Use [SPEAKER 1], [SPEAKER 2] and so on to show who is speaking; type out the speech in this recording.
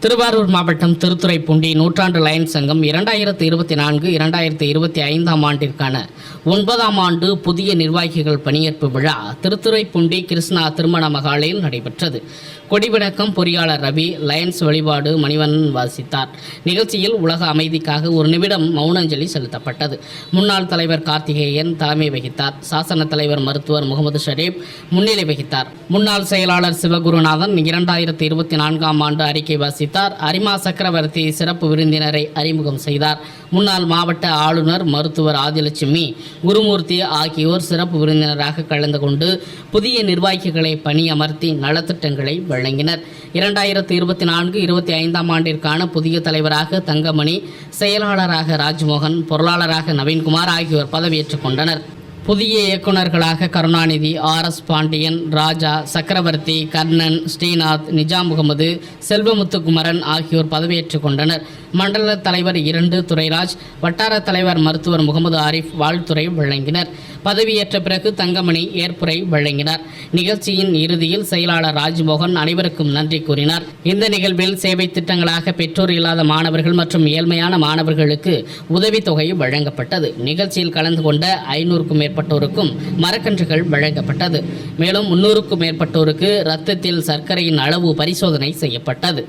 [SPEAKER 1] திருவாரூர் மாவட்டம் திருத்துறைப்பூண்டி நூற்றாண்டு லயன்ஸ் சங்கம் இரண்டாயிரத்து இருபத்தி நான்கு இரண்டாயிரத்து இருபத்தி ஐந்தாம் ஆண்டிற்கான ஒன்பதாம் ஆண்டு புதிய நிர்வாகிகள் பணியேற்பு விழா திருத்துறைப்பூண்டி கிருஷ்ணா திருமண மகாலில் நடைபெற்றது. கொடிவிளக்கம் பொறியாளர் ரவி லயன்ஸ் வழிபாடு மணிவண்ணன் வாசித்தார். நிகழ்ச்சியில் உலக அமைதிக்காக ஒரு நிமிடம் மௌனஞ்சலி செலுத்தப்பட்டது. முன்னாள் தலைவர் கார்த்திகேயன் தலைமை வகித்தார். சாசன தலைவர் மருத்துவர் முகமது ஷரீப் முன்னிலை வகித்தார். முன்னாள் செயலாளர் சிவகுருநாதன் இரண்டாயிரத்தி இருபத்தி நான்காம் ஆண்டு அறிக்கை வாசித்தார் அரிமா சக்கரவர்த்தி சிறப்பு விருந்தினரை அறிமுகம் செய்தார். முன்னாள் மாவட்ட ஆளுநர் மருத்துவர் ஆதிலட்சுமி குருமூர்த்தி ஆகியோர் சிறப்பு விருந்தினராக கலந்து கொண்டு புதிய நிர்வாகிகளை பணியமர்த்தி நலத்திட்டங்களை வழங்கினர். இரண்டாயிரத்து இருபத்தி நான்கு இருபத்தி ஐந்தாம் ஆண்டிற்கான புதிய தலைவராக தங்கமணி செயலாளராக ராஜ்மோகன் பொருளாளராக நவீன்குமார் ஆகியோர் பதவியேற்றுக் கொண்டனர். புதிய இயக்குநர்களாக கருணாநிதி ஆர் எஸ் பாண்டியன் ராஜா சக்கரவர்த்தி கர்ணன் ஸ்ரீநாத் நிஜாம் முகமது செல்வமுத்துக்குமரன் ஆகியோர் பதவியேற்றுக் கொண்டனர். மண்டல தலைவர் இரண்டு துரைராஜ் வட்டார தலைவர் மருத்துவர் முகமது ஆரிஃப் வாழ்த்துறை வழங்கினர். பதவியேற்ற பிறகு தங்கமணி ஏற்புரை வழங்கினார். நிகழ்ச்சியின் இறுதியில் செயலாளர் ராஜ்மோகன் அனைவருக்கும் நன்றி கூறினார். இந்த நிகழ்வில் சேவை திட்டங்களாக பெற்றோர் இல்லாத மாணவர்கள் மற்றும் ஏழ்மையான மாணவர்களுக்கு உதவித்தொகை வழங்கப்பட்டது. நிகழ்ச்சியில் கலந்து கொண்ட ஐநூறுக்கும் மேற்பட்டோருக்கும் மரக்கன்றுகள் வழங்கப்பட்டது. மேலும் முன்னூறுக்கும் மேற்பட்டோருக்கு இரத்தத்தில் சர்க்கரையின் அளவு பரிசோதனை செய்யப்பட்டது.